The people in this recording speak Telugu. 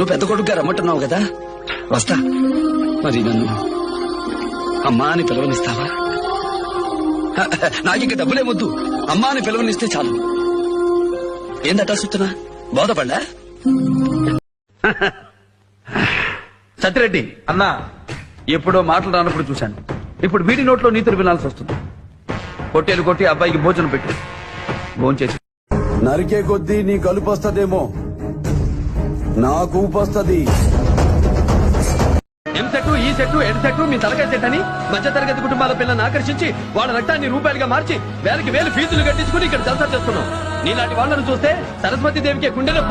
నువ్వు పెద్ద కొడుకుగా రమ్మంటున్నావు కదా? వస్తా. మరి నన్ను అమ్మా అని పిలవనిస్తావా? నాకు ఇంక డబ్బులే వద్దు అమ్మా అని పిలవనిస్తే చాలు. ఏందట సుత్తనా? బోధపడ్డా సత్యరెడ్డి అన్నా ఎప్పుడో మాటలు రానప్పుడు చూశాను. ఇప్పుడు వీడి నోట్లో నీతులు వినాల్సి వస్తుంది. కొట్టేలు కొట్టి అబ్బాయికి భోజనం పెట్టు. భోంచేసి. నరికే కొద్దీ నీ కలుపు వస్తదేమో. నాకు ఊపొస్తది. ఎం ఈ సెట్ ఎడ్ సెట్టు మీ తలకాయ సెట్ అని మధ్య తరగతి కుటుంబాల పిల్లల్ని ఆకర్షించి వాళ్ళ రక్తాన్ని రూపాయలుగా మార్చి వేలకి వేలు ఫీజులు కట్టించుకుని ఇక్కడ జల్సా చేస్తున్నాం. నీలాంటి వాళ్ళను చూస్తే సరస్వతి దేవికి గుండెలో